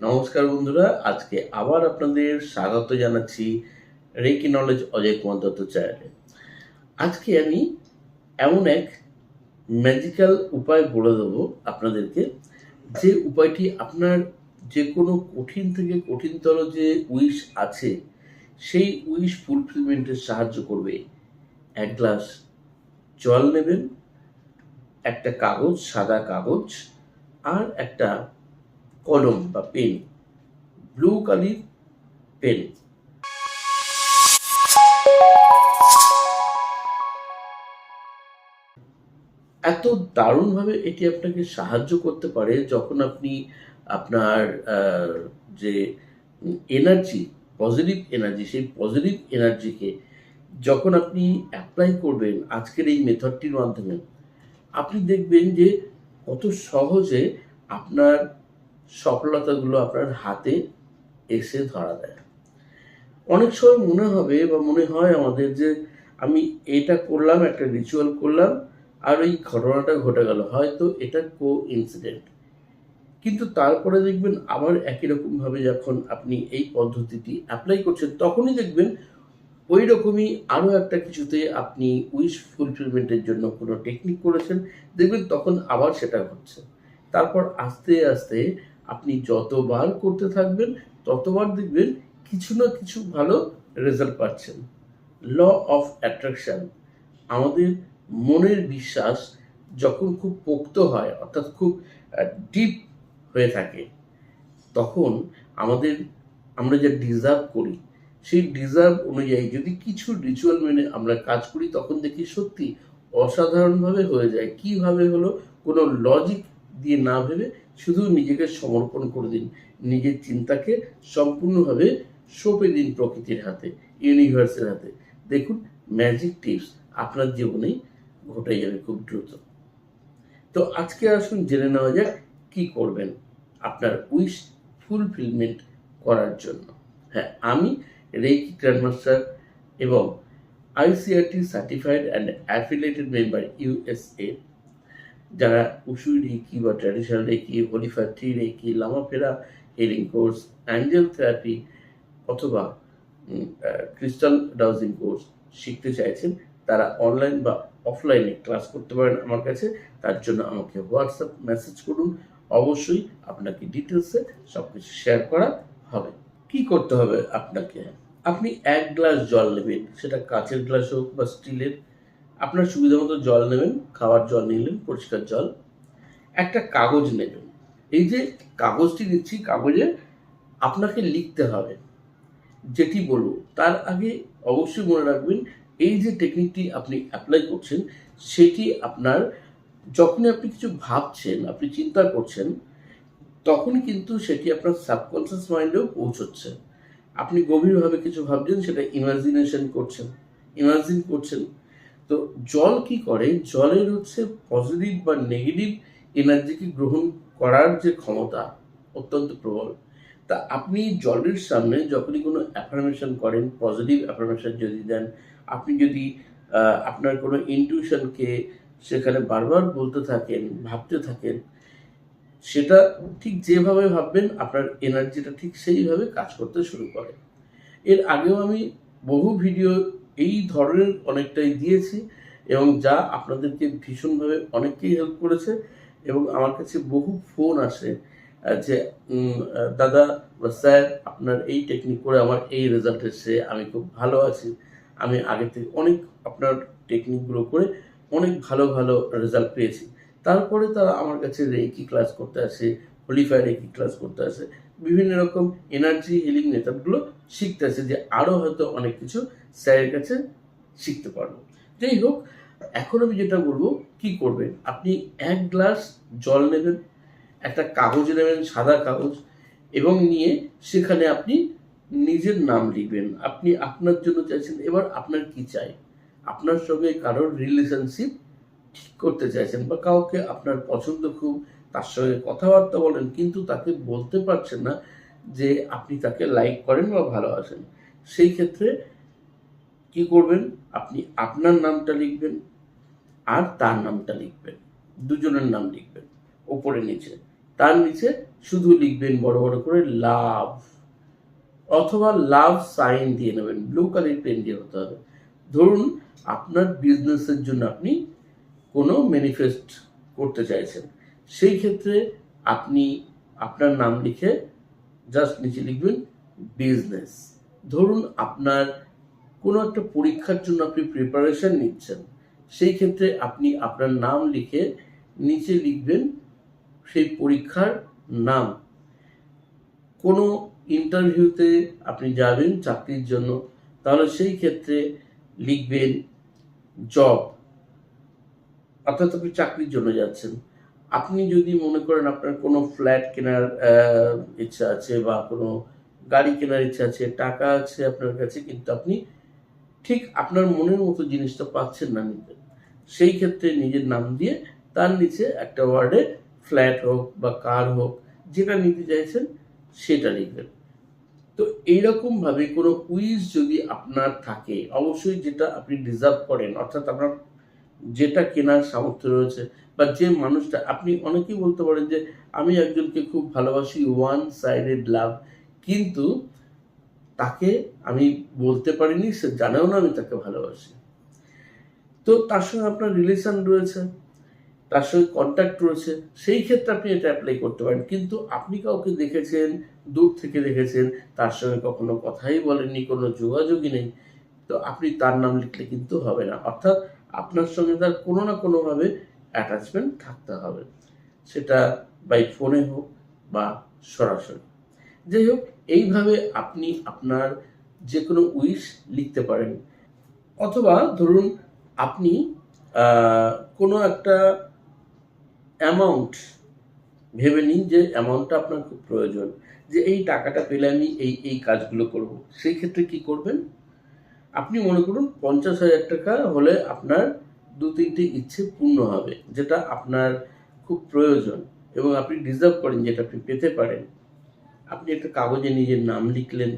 নমস্কার বন্ধুরা, আজকে আবার আপনাদের স্বাগত জানাচ্ছি রেকি নলেজ অজয় কুমার দত্ত চ্যানেলে। আজকে আমি এমন এক ম্যাজিক্যাল উপায় বলে দেবো আপনাদেরকে, যে উপায়টি আপনার যে কোনো কঠিন থেকে কঠিনতর যে উইশ আছে, সেই উইশ ফুলফিলমেন্টে সাহায্য করবে। এক গ্লাস জল নেবেন, একটা কাগজ, সাদা কাগজ, আর একটা কলম বা পেন। ব্লু কালির পেন। এত দারুণভাবে এটি আপনাকে সাহায্য করতে পারে যখন আপনি আপনার যে এনার্জি পজিটিভ এনার্জি সেই পজিটিভ এনার্জিকে যখন আপনি অ্যাপ্লাই করবেন আজকের এই মেথডটির মাধ্যমে, আপনি দেখবেন যে কত সহজে আপনার সফলতাগুলো আপনার হাতে এসে ধরা দেয়। অনেক সময় মনে হবে বা মনে হয় আমাদের যে আমি এটা করলাম, একটা রিচুয়াল করলাম, আর ওই ঘটনাটা ঘটে গেল। হয়তো এটা কো ইনসিডেন্ট কিন্তু তারপরে দেখবেন আবার একই রকমভাবে যখন আপনি এই পদ্ধতিটি অ্যাপ্লাই করছেন, তখনই দেখবেন ওই রকমই আরও একটা কিছুতে আপনি উইশ ফুলফিলমেন্টের জন্য কোনো টেকনিক করেছেন। দেখবেন তখন আবার সেটা ঘটছে। তারপর আস্তে আস্তে আপনি যতবার করতে থাকবেন, ততবার দেখবেন কিছু না কিছু ভালো রেজাল্ট পাচ্ছেন। ল অফ অ্যাট্রাকশন আমাদের মনের বিশ্বাস যখন খুব পোক্ত হয়, অর্থাৎ খুব ডিপ হয়ে থাকে, তখন আমাদের, আমরা যা ডিজার্ভ করি, সেই ডিজার্ভ অনুযায়ী যদি কিছু রিচুয়াল মেনে আমরা কাজ করি, তখন দেখি সত্যি অসাধারণভাবে হয়ে যায়। কীভাবে হলো? কোনো লজিক দিয়ে না ভেবে শুধু নিজেকে সমর্পণ করে দিন। নিজের চিন্তাকে সম্পূর্ণভাবে সঁপে দিন প্রকৃতির হাতে ইউনিভার্সের হাতে। দেখুন ম্যাজিক টিপস আপনার জীবনেই ঘটে যাবে খুব দ্রুত। তো আজকে আসুন জেনে নেওয়া যাক কি করবেন আপনার উইশ ফুলফিলমেন্ট করার জন্য। হ্যাঁ আমি রেকি গ্র্যান্ডমাস্টার এবং ICRT certified and affiliated member USA যারা উসুই রেকি বা traditional reiki holy fire three reiki lamafera healing course angel therapy অথবা ক্রিস্টাল ডাউজিং কোর্স শিখতে চাইছেন, তারা অনলাইন বা অফলাইনে ক্লাস করতে পারেন আমার কাছে। তার জন্য আমাকে হোয়াটসঅ্যাপ মেসেজ করুন। অবশ্যই আপনাকে ডিটেলসে সব কিছু শেয়ার করা হবে। কি করতে হবে আপনাকে? আপনি এক গ্লাস জল নেবেন। সেটা কাঁচের গ্লাস হোক বা স্টিলের আপনার সুবিধা মতো জল নেবেন খাওয়ার জল নিলেন, পরিষ্কার জল। একটা কাগজ নেবেন। এই যে কাগজটি দিচ্ছি, কাগজে আপনাকে লিখতে হবে। যেটি বলব, তার আগে অবশ্যই মনে রাখবেন, এই যে টেকনিকটি আপনি অ্যাপ্লাই করছেন, সেটি আপনার যখনই আপনি কিছু ভাবছেন, আপনি চিন্তা করছেন, তখন কিন্তু সেটি আপনার সাবকনসিয়াস মাইন্ডেও পৌঁছচ্ছে। আপনি গভীরভাবে কিছু ভাবছেন, সেটা ইমাজিনেশন করছেন। ইমাজিন করছেন। তো জল কি করে? জলের হচ্ছে পজিটিভ বা নেগেটিভ এনার্জিকে গ্রহণ করার যে ক্ষমতা অত্যন্ত প্রবল। তা আপনি জলের সামনে যখনই কোনো অ্যাফার্মেশন করেন পজিটিভ অ্যাফার্মেশন যদি দেন, আপনি যদি আপনার কোনো ইনটিউশনকে সেখানে বারবার বলতে থাকেন, ভাবতে থাকেন, সেটা ঠিক যেভাবে ভাববেন, আপনার এনার্জিটা ঠিক সেইভাবে কাজ করতে শুরু করে। এর আগেও আমি বহু ভিডিও এই ধরনের অনেকটাই দিয়েছি এবং যা আপনাদেরকে ভীষণভাবে অনেককেই হেল্প করেছে এবং আমার কাছে বহু ফোন আসে যে দাদা স্যার আপনার এই টেকনিক করে আমার এই রেজাল্ট এসেছে, আমি খুব ভালো আছি। আমি আগে থেকে অনেক আপনার টেকনিকগুলো করে অনেক ভালো ভালো রেজাল্ট পেয়েছি। তারপরে তারা আমার কাছে রেকি ক্লাস করতে আসে হোলিফাই রেকি ক্লাস করতে আসে। বিভিন্ন রকম এনার্জি হিলিং মেথডগুলো শিখতে আসে যে আরও হয়তো অনেক কিছু স্যারের কাছে শিখতে পারব। যাই হোক, এখন আমি যেটা বলব, কি করবেন? আপনি এক গ্লাস জল নেবেন, একটা কাগজ নেবেন, সাদা কাগজ, এবং নিয়ে সেখানে আপনি নিজের নাম লিখবেন। আপনি আপনার জন্য চাইছেন, এবার আপনার কি চাই? আপনার সঙ্গে কারোর রিলেশনশিপ ঠিক করতে চাইছেন বা কাউকে আপনার পছন্দ খুব তার সঙ্গে কথাবার্তা বলেন, কিন্তু তাকে বলতে পারছেন না যে আপনি তাকে লাইক করেন বা ভালোবাসেন। সেই ক্ষেত্রে কি করবেন? আপনি আপনার নামটা লিখবেন আর তার নামটা লিখবেন। দুজনের নাম লিখবেন, ওপরে নিচে। তার নিচে শুধু লিখবেন বড় বড় করে লাভ অথবা লাভ সাইন দিয়ে নেবেন ব্লু কালার পেন দিয়ে হতে হবে। ধরুন আপনার বিজনেসের জন্য আপনি কোনো ম্যানিফেস্ট করতে চাইছেন। সেই ক্ষেত্রে আপনি আপনার নাম লিখে জাস্ট নিচে লিখবেন বিজনেস ধরুন আপনার কোনো একটা পরীক্ষার জন্য আপনি প্রিপারেশন নিচ্ছেন, সেই ক্ষেত্রে আপনি আপনার নাম লিখে নিচে লিখবেন সেই পরীক্ষার নাম। কোনো ইন্টারভিউতে আপনি যাবেন চাকরির জন্য, তাহলে সেই ক্ষেত্রে লিখবেন জব অর্থাৎ আপনি চাকরির জন্য যাচ্ছেন। আপনি যদি মনে করেন আপনার কোনো ফ্ল্যাট কেনার ইচ্ছা আছে বা কোনো গাড়ি কেনার ইচ্ছা আছে, টাকা আছে আপনার কাছে, কিন্তু আপনি ঠিক আপনার মনের মতো জিনিসটা পাচ্ছেন না নিতে, সেই ক্ষেত্রে নিজের নাম দিয়ে তার নিচে একটা ওয়ার্ডে ফ্ল্যাট হোক বা কার হোক, যেটা নিতে চাইছেন সেটা লিখবেন। তো এইরকমভাবে কোনো উইস যদি আপনার থাকে, অবশ্যই যেটা আপনি ডিজার্ভ করেন, অর্থাৎ আপনার যেটা কেনার সামর্থ্য রয়েছে বা যে মানুষটা, আপনি অনেকেই বলতে পারেন যে, আমি একজনকে খুব ভালোবাসি ওয়ান সাইডেড লাভ কিন্তু তাকে আমি বলতে পারিনি, সে জানেও না আমি তাকে ভালোবাসি। তো তার সঙ্গে আপনার রিলেশন রয়েছে, তার সঙ্গে কন্ট্যাক্ট রয়েছে, সেই ক্ষেত্রে আপনি এটা অ্যাপ্লাই করতে পারেন। কিন্তু আপনি কাউকে দেখেছেন, দূর থেকে দেখেছেন, তার সঙ্গে কখনো কথাই বলেননি, কোনো যোগাযোগই নেই, তো আপনি তার নাম লিখলে কিন্তু হবে না। অর্থাৎ আপনার সঙ্গে তার কোনো না কোনোভাবে অ্যাটাচমেন্ট থাকতে হবে। সেটা বাই ফোনে হোক বা সরাসরি। যাই হোক, এইভাবে আপনি আপনার যে কোনো উইশ লিখতে পারেন। অথবা ধরুন আপনি কোনো একটা অ্যামাউন্ট ভেবে নিন যে অ্যামাউন্টটা আপনার খুব প্রয়োজন। যে এই টাকাটা পেলে আমি এই এই কাজগুলো করব। সেই ক্ষেত্রে কি করবেন? আপনি মনে করুন পঞ্চাশ হাজার টাকা হলে আপনার দু তিনটে ইচ্ছে পূর্ণ হবে, যেটা আপনার খুব প্রয়োজন এবং আপনি ডিজার্ভ করেন যেটা আপনি পেতে পারেন। আপনি একটা কাগজে নিজের নাম লিখলেন,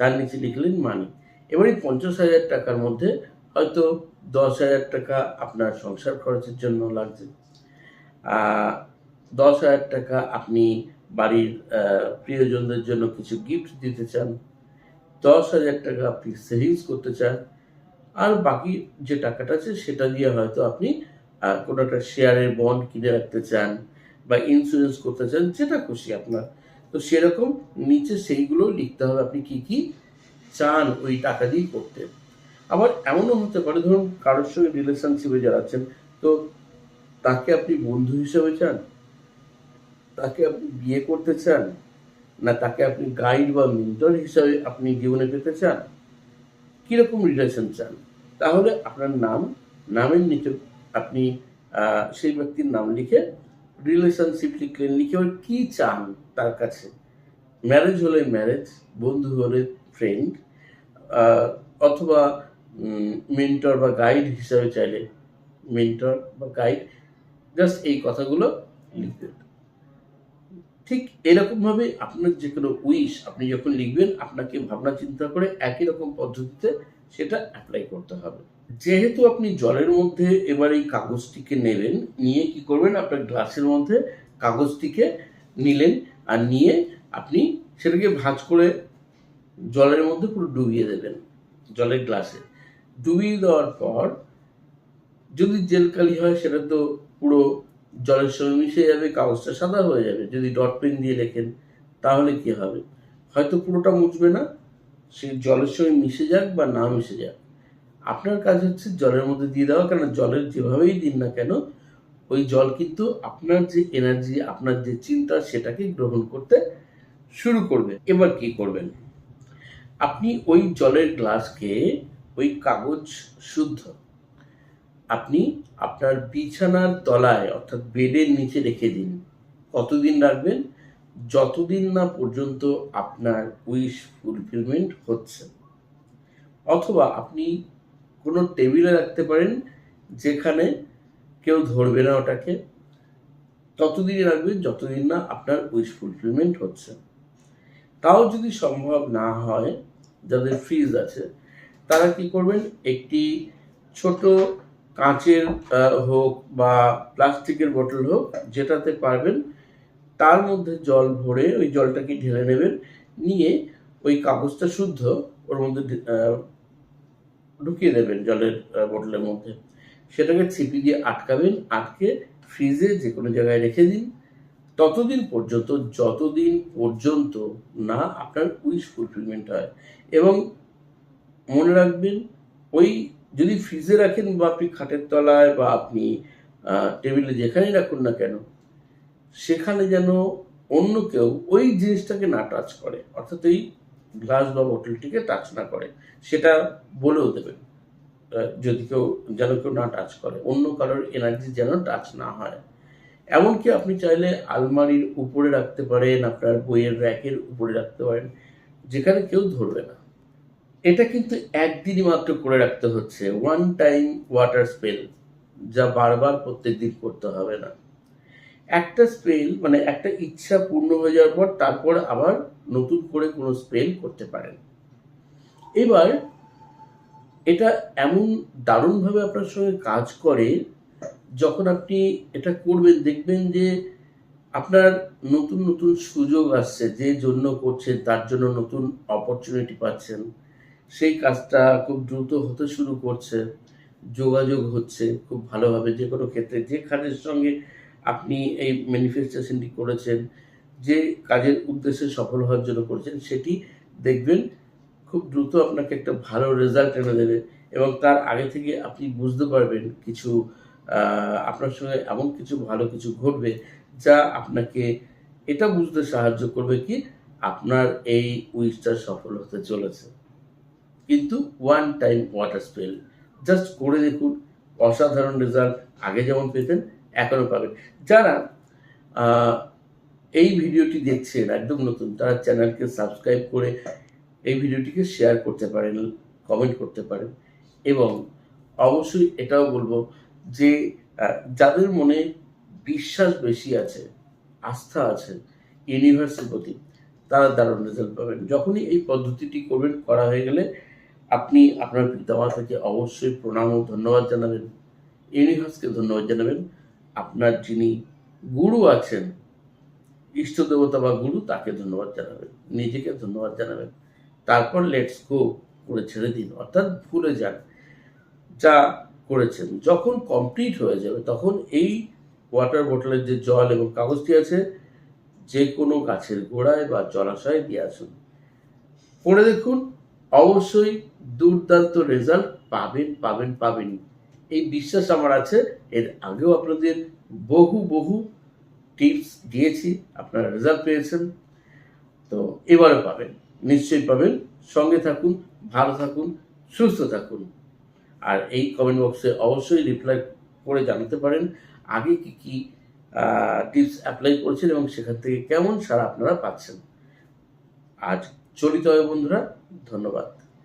তার নিচে লিখলেন মানি এবার এই পঞ্চাশ হাজার টাকার মধ্যে হয়তো দশ হাজার টাকা আপনার সংসার খরচের জন্য লাগছে। দশ হাজার টাকা আপনি বাড়ির প্রিয়জনদের জন্য কিছু গিফট দিতে চান দশ হাজার টাকা আপনি সেভিংস করতে চান, আর বাকি যে টাকাটা আছে সেটা দিয়ে হয়তো আপনি কোনো একটা শেয়ারের বন্ড কিনে রাখতে চান বা ইন্স্যুরেন্স করতে চান, যেটা খুশি আপনার। তো সেরকম নিচে সেইগুলো লিখতে হবে আপনি কি কি চান ওই টাকা দিয়ে করতে। আবার এমনও হতে পারে, ধরুন কারোর সঙ্গে রিলেশনশিপে যারা আছেন, তো তাকে আপনি বন্ধু হিসেবে চান, তাকে আপনি বিয়ে করতে চান না তাকে আপনি গাইড বা মেন্টর হিসাবে আপনি জীবনে পেতে চান? কীরকম রিলেশন চান? তাহলে আপনার নাম, নামের নিচে আপনি সেই ব্যক্তির নাম লিখে রিলেশনশিপ লিখলেন লিখে ওর কি চান তার কাছে? ম্যারেজ হলে ম্যারেজ বন্ধু হলে ফ্রেন্ড অথবা মেন্টর বা গাইড হিসাবে চাইলে মেন্টর বা গাইড জাস্ট এই কথাগুলো লিখবেন ঠিক এরকমভাবে আপনার যে কোনো উইশ আপনি যখন লিখবেন, আপনাকে ভাবনা চিন্তা করে একই রকম পদ্ধতিতে সেটা অ্যাপ্লাই করতে হবে। যেহেতু আপনি জলের মধ্যে এবার এই কাগজটিকে নেবেন, নিয়ে কি করবেন, আপনার গ্লাসের মধ্যে কাগজটিকে নিলেন আর নিয়ে আপনি সেটাকে ভাঁজ করে জলের মধ্যে পুরো ডুবিয়ে দেবেন, জলের গ্লাসে। ডুবিয়ে দেওয়ার পর যদি জেল কালি হয়, সেটা তো পুরো জলের সঙ্গে মিশে যাবে, কাগজটা সাদা হয়ে যাবে। যদি ডট পেন দিয়ে লেখেন, তাহলে কি হবে? হয়তো পুরোটা মুছবে না, সে জলের সঙ্গে মিশে যাক বা না মিশে যাক। আপনার কাজ হচ্ছে জলের মধ্যে দিয়ে দেওয়া কারণ জলের যেভাবেই দিন না কেন, ওই জল কিন্তু আপনার যে এনার্জি আপনার যে চিন্তা, সেটাকে গ্রহণ করতে শুরু করবে। এবার কি করবেন? আপনি ওই জলের গ্লাসকে ওই কাগজ শুদ্ধ আপনি আপনার বিছানার তলায়, অর্থাৎ বেডের নিচে রেখে দিন। কতদিন রাখবেন? যতদিন না পর্যন্ত আপনার উইশ ফুলফিলমেন্ট হচ্ছে। অথবা আপনি কোনো টেবিলে রাখতে পারেন যেখানে কেউ ধরবে না ওটাকে। ততদিন রাখবেন, যতদিন না আপনার উইশ ফুলফিলমেন্ট হচ্ছে। তাও যদি সম্ভব না হয়, যাদের ফ্রিজ আছে, তারা কি করবেন? একটি ছোট কাঁচের হোক বা প্লাস্টিকের বোতল হোক যেটাতে পারবেন তার মধ্যে জল ভরে ওই জলটাকে ঢেলে নেবেন নিয়ে ওই কাগজটা শুদ্ধ ওর মধ্যে ঢুকিয়ে দেবেন জলের আহ, বোতলের মধ্যে। সেটাকে ছিপি দিয়ে আটকাবেন আটকে ফ্রিজে যে কোনো জায়গায় রেখে দিন। ততদিন পর্যন্ত যতদিন পর্যন্ত না আপনার উইশ ফুলফিলমেন্ট হয়। এবং মনে রাখবেন ওই যদি ফ্রিজে রাখেন বা আপনি খাটের তলায় বা আপনি টেবিলে যেখানেই রাখুন না কেন, সেখানে যেন অন্য কেউ ওই জিনিসটাকে না টাচ করে, অর্থাৎ এই গ্লাস বা বোতলটিকে টাচ না করে, সেটা বলেও দেবেন। যদি কেউ, যেন কেউ না টাচ করে, অন্য কারোর এনার্জি যেন টাচ না হয়। এমনকি আপনি চাইলে আলমারির উপরে রাখতে পারেন, আপনার বইয়ের র্যাকের উপরে রাখতে পারেন, যেখানে কেউ ধরবে না। এটা কিন্তু একদিনই মাত্র করে রাখতে হচ্ছে। ওয়ান টাইম ওয়াটার স্পেল যা বারবার প্রত্যেক দিন করতে হবে না। একটা স্পেল মানে একটা ইচ্ছা পূর্ণ হয়ে যাওয়ার পর তারপর আবার নতুন করে কোনো স্পেল করতে পারেন। এবার, এটা এমন দারুণভাবে আপনার সঙ্গে কাজ করে, যখন আপনি এটা করবেন, দেখবেন যে আপনার নতুন নতুন সুযোগ আসছে, যে জন্য করছেন, তার জন্য নতুন অপরচুনিটি পাচ্ছেন। সেই কাজটা খুব দ্রুত হতে শুরু করছে, যোগাযোগ হচ্ছে খুব ভালোভাবে যে কোনো ক্ষেত্রে। যে কাজের সঙ্গে আপনি এই ম্যানিফেস্টেশনটি করেছেন, যে কাজের উদ্দেশ্যে সফল হওয়ার জন্য করেছেন, সেটি দেখবেন খুব দ্রুত আপনাকে একটা ভালো রেজাল্ট এনে দেবে এবং তার আগে থেকে আপনি বুঝতে পারবেন কিছু আপনার সঙ্গে এমন কিছু ভালো কিছু ঘটবে যা আপনাকে এটা বুঝতে সাহায্য করবে কি আপনার এই উইশটা সফল হতে চলেছে। কিন্তু one time water spell just করে দেখুন, অসাধারণ রেজাল্ট আগে যেমন পেতেন, এখনও পাবেন। যারা এই ভিডিওটি দেখছেন, একদম নতুন, তারা চ্যানেলকে সাবস্ক্রাইব করে এই ভিডিওটিকে শেয়ার করতে পারেন কমেন্ট করতে পারেন। এবং অবশ্যই এটাও বলব যে যাদের মনে বিশ্বাস বেশি আছে, আস্থা আছে ইউনিভার্সের প্রতি, তারা দারুণ রেজাল্ট পাবেন। যখনই এই পদ্ধতিটি করবেন, করা হয়ে গেলে আপনি আপনার পিতামাতাকে অবশ্যই প্রণাম ও ধন্যবাদ জানাবেন। ইউনিভার্সকে ধন্যবাদ জানাবেন। আপনার যিনি গুরু আছেন ইষ্ট দেবতা বা গুরু, তাকে ধন্যবাদ জানাবেন। নিজেকে ধন্যবাদ জানাবেন। তারপর লেটস গো করে ছেড়ে দিন। অর্থাৎ ভুলে যান যা করেছেন। যখন কমপ্লিট হয়ে যাবে, তখন এই ওয়াটার বোটলের যে জল এবং কাগজটি আছে যে কোনো গাছের গোড়ায় বা জলাশয়ে দিয়ে আসুন। করে দেখুন অবশ্যই দুর্দান্ত রেজাল্ট পাবেন পাবেন পাবেন। এই বিশ্বাস আমার আছে, এর আগেও আপনাদের বহু বহু টিপস দিয়েছি, আপনারা রেজাল্ট পেয়েছেন। তো এবারে পাবেন, নিশ্চয়ই পাবেন। সঙ্গে থাকুন, ভালো থাকুন, সুস্থ থাকুন। আর এই কমেন্ট বক্সে অবশ্যই রিপ্লাই করে জানাতে পারেন, আগে কি কি টিপস অ্যাপ্লাই করেছেন এবং সেখান থেকে কেমন সারা আপনারা পাচ্ছেন। আজ চলিত হবে বন্ধুরা ধন্যবাদ।